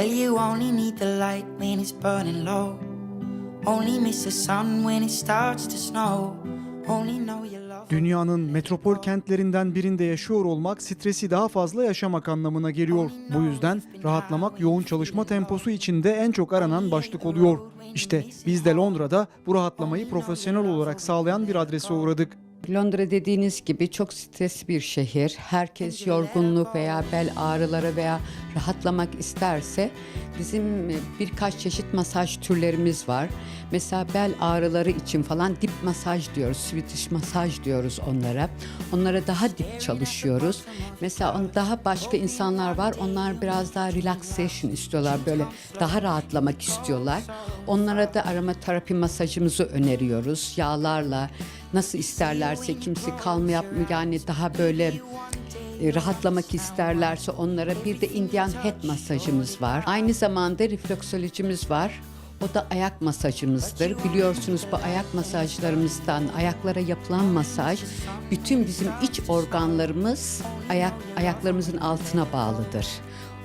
Well, you only need the light when it's burning low. Only miss the sun when it starts to snow. Only know you love. Dünyanın metropol kentlerinden birinde yaşıyor olmak stresi daha fazla yaşamak anlamına geliyor. Bu yüzden rahatlamak yoğun çalışma temposu içinde en çok aranan başlık oluyor. İşte biz de Londra'da bu rahatlamayı profesyonel olarak sağlayan bir adrese uğradık. Londra dediğiniz gibi çok stresli bir şehir. Herkes yorgunluk veya bel ağrıları veya rahatlamak isterse bizim e, birkaç çeşit masaj türlerimiz var. Mesela bel ağrıları için falan dip masaj diyoruz, Swedish masaj diyoruz onlara. Onlara daha dip çalışıyoruz. Mesela daha başka insanlar var. Onlar biraz daha relaxation istiyorlar. Böyle daha rahatlamak istiyorlar. Onlara da aromaterapi masajımızı öneriyoruz. Yağlarla nasıl isterlerse kimisi kalma yapma yani daha böyle e, rahatlamak isterlerse onlara bir de Indian head masajımız var. Aynı zamanda refleksolojimiz var. O da ayak masajımızdır. Biliyorsunuz bu ayak masajlarımızdan ayaklara yapılan masaj bütün bizim iç organlarımız ayak ayaklarımızın altına bağlıdır.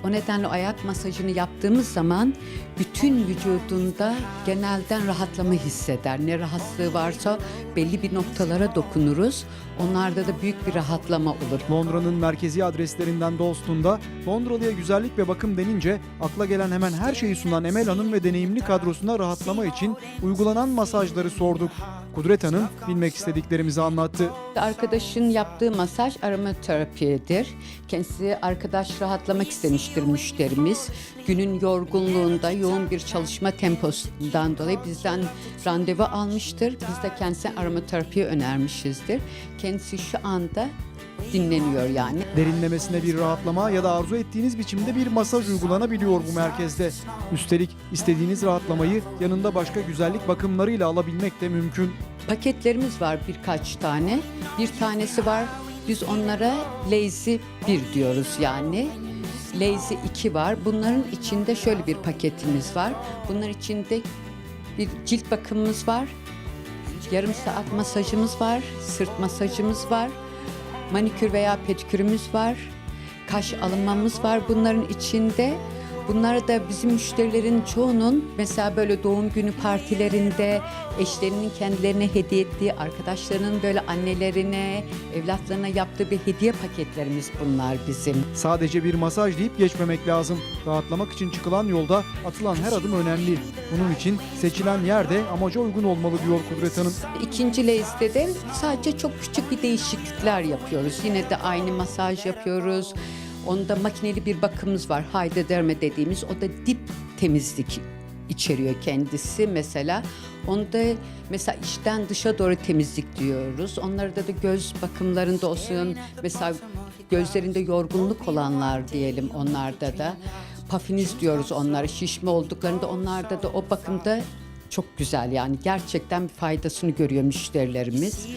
O nedenle ayak masajını yaptığımız zaman bütün vücudunda genelden rahatlama hisseder. Ne rahatsızlığı varsa belli bir noktalara dokunuruz. Onlarda da büyük bir rahatlama olur. Londra'nın merkezi adreslerinden Dalston'da Londralı'ya güzellik ve bakım denince akla gelen hemen her şeyi sunan Emel Hanım ve deneyimli kadrosuna rahatlama için uygulanan masajları sorduk. Kudret Hanım bilmek istediklerimizi anlattı. Arkadaşın yaptığı masaj aromaterapidir. Kendisi arkadaş rahatlamak istemiştir müşterimiz. Günün yorgunluğunda yoğun bir çalışma temposundan dolayı bizden randevu almıştır. Biz de kendisine aromaterapiyi önermişizdir. Kendisi şu anda dinleniyor yani. Derinlemesine bir rahatlama ya da arzu ettiğiniz biçimde bir masaj uygulanabiliyor bu merkezde. Üstelik istediğiniz rahatlamayı yanında başka güzellik bakımlarıyla alabilmek de mümkün. Paketlerimiz var birkaç tane. Bir tanesi var biz onlara Lazy 1 diyoruz yani. Lazy 2 var. Bunların içinde şöyle bir paketimiz var. Bunların içinde bir cilt bakımımız var. Yarım saat masajımız var. Sırt masajımız var. Manikür veya pedikürümüz var. Kaş alınmamız var bunların içinde. Bunlar da bizim müşterilerin çoğunun mesela böyle doğum günü partilerinde eşlerinin kendilerine hediye ettiği, arkadaşlarının böyle annelerine, evlatlarına yaptığı bir hediye paketlerimiz bunlar bizim. Sadece bir masaj deyip geçmemek lazım. Rahatlamak için çıkılan yolda atılan her adım önemli. Bunun için seçilen yer de amaca uygun olmalı diyor Kudret Hanım. İkinci lezde de sadece çok küçük bir değişiklikler yapıyoruz. Yine de aynı masaj yapıyoruz. Onda makineli bir bakımımız var. Hydraderme dediğimiz. O da dip temizlik içeriyor kendisi mesela. Onda mesela içten dışa doğru temizlik diyoruz. Onlarda da göz bakımlarında olsun. Mesela gözlerinde yorgunluk olanlar diyelim onlarda da. Pafiniz diyoruz onlara. Şişme olduklarında onlarda da o bakımda çok güzel yani gerçekten bir faydasını görüyor müşterilerimiz.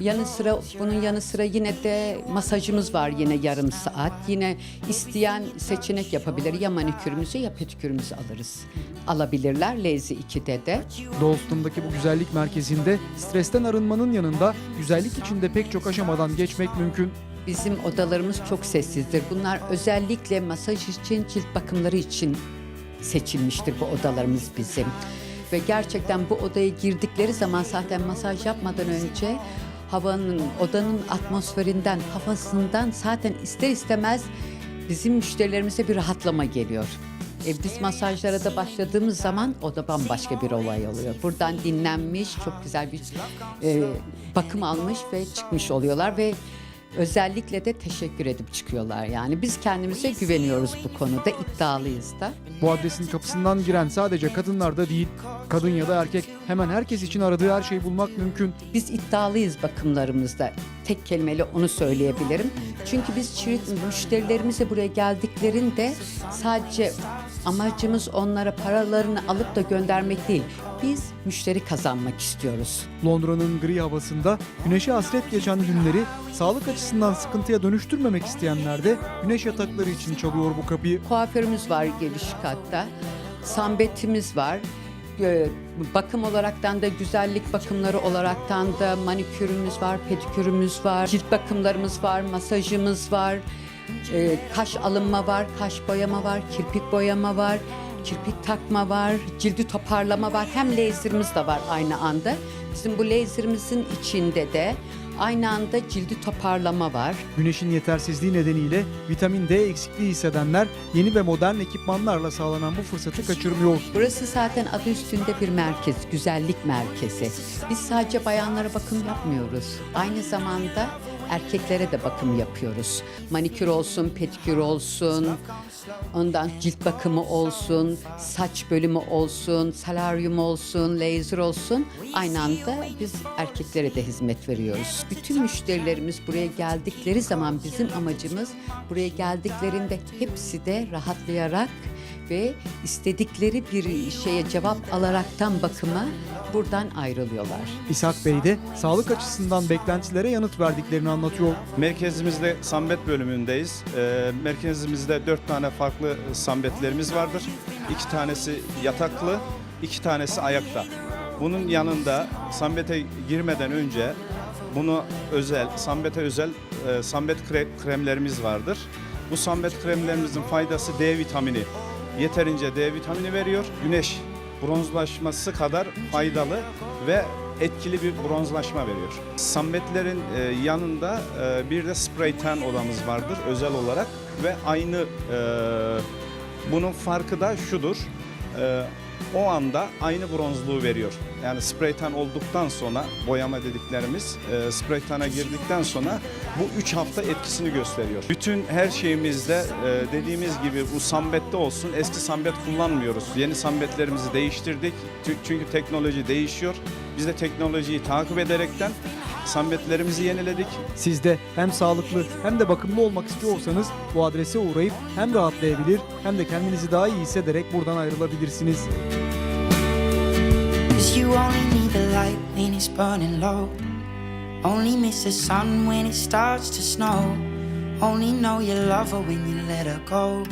Yanı sıra bunun yanı sıra yine de masajımız var yine yarım saat. Yine isteyen seçenek yapabilir. Ya manikürümüzü ya pedikürümüzü alırız. Alabilirler Lazy 2'de de. Dalston'daki bu güzellik merkezinde stresten arınmanın yanında güzellik içinde pek çok aşamadan geçmek mümkün. Bizim odalarımız çok sessizdir. Bunlar özellikle masaj için, cilt bakımları için seçilmiştir bu odalarımız bizim. Ve gerçekten bu odaya girdikleri zaman zaten masaj yapmadan önce havanın, odanın atmosferinden, havasından zaten ister istemez bizim müşterilerimize bir rahatlama geliyor. E, masajlara da başladığımız zaman o da bambaşka bir olay oluyor. Buradan dinlenmiş, çok güzel bir e, bakım almış ve çıkmış oluyorlar ve özellikle de teşekkür edip çıkıyorlar. Yani biz kendimize güveniyoruz bu konuda, iddialıyız da. Bu adresin kapısından giren sadece kadınlar da değil, kadın ya da erkek hemen herkes için aradığı her şeyi bulmak mümkün. Biz iddialıyız bakımlarımızda. Tek kelimeyle onu söyleyebilirim. Çünkü biz çift müşterilerimize buraya geldiklerinde sadece amacımız onlara paralarını alıp da göndermek değil. Biz müşteri kazanmak istiyoruz. Londra'nın gri havasında güneşe hasret geçen günleri sağlık açısından sıkıntıya dönüştürmemek isteyenler de güneş yatakları için çalıyor bu kapıyı. Kuaförümüz var geliş katta. Sambetimiz var. Ee, Bakım olaraktan da güzellik bakımları olaraktan da manikürümüz var, pedikürümüz var, cilt bakımlarımız var, masajımız var. e, kaş alınma var, kaş boyama var, kirpik boyama var, kirpik takma var, cildi toparlama var. Hem laserımız da var aynı anda. Bizim bu laserimizin içinde de aynı anda cildi toparlama var. Güneşin yetersizliği nedeniyle vitamin D eksikliği hissedenler yeni ve modern ekipmanlarla sağlanan bu fırsatı kaçırmıyor. Burası zaten adı üstünde bir merkez, güzellik merkezi. Biz sadece bayanlara bakım yapmıyoruz. Aynı zamanda erkeklere de bakım yapıyoruz. Manikür olsun, pedikür olsun, ondan cilt bakımı olsun, saç bölümü olsun, salaryum olsun, laser olsun. Aynı anda biz erkeklere de hizmet veriyoruz. Bütün müşterilerimiz buraya geldikleri zaman bizim amacımız buraya geldiklerinde hepsi de rahatlayarak ve istedikleri bir şeye cevap alaraktan bakıma buradan ayrılıyorlar. İshak Bey de sağlık açısından beklentilere yanıt verdiklerini anlatıyor. Merkezimizde sambet bölümündeyiz. Ee, merkezimizde dört tane farklı sambetlerimiz vardır. İki tanesi yataklı, iki tanesi ayakta. Bunun yanında sambete girmeden önce bunu özel, sambete özel e, sambet kre- kremlerimiz vardır. Bu sambet kremlerimizin faydası D vitamini. Yeterince D vitamini veriyor. Güneş bronzlaşması kadar faydalı ve etkili bir bronzlaşma veriyor. Sambetlerin e, yanında e, bir de spray tan odamız vardır özel olarak ve aynı e, bunun farkı da şudur. E, o anda aynı bronzluğu veriyor. Yani spray tan olduktan sonra boyama dediklerimiz e, spray tana girdikten sonra bu 3 hafta etkisini gösteriyor. Bütün her şeyimizde e, dediğimiz gibi bu sambette olsun eski sambet kullanmıyoruz. Yeni sambetlerimizi değiştirdik. Çünkü teknoloji değişiyor. Biz de teknolojiyi takip ederekten sambetlerimizi yeniledik. Siz de hem sağlıklı hem de bakımlı olmak istiyorsanız bu adrese uğrayıp hem rahatlayabilir hem de kendinizi daha iyi hissederek buradan ayrılabilirsiniz. You only need the light when it's burning low. Only miss the sun when it starts to snow. Only know you love her when you let her go.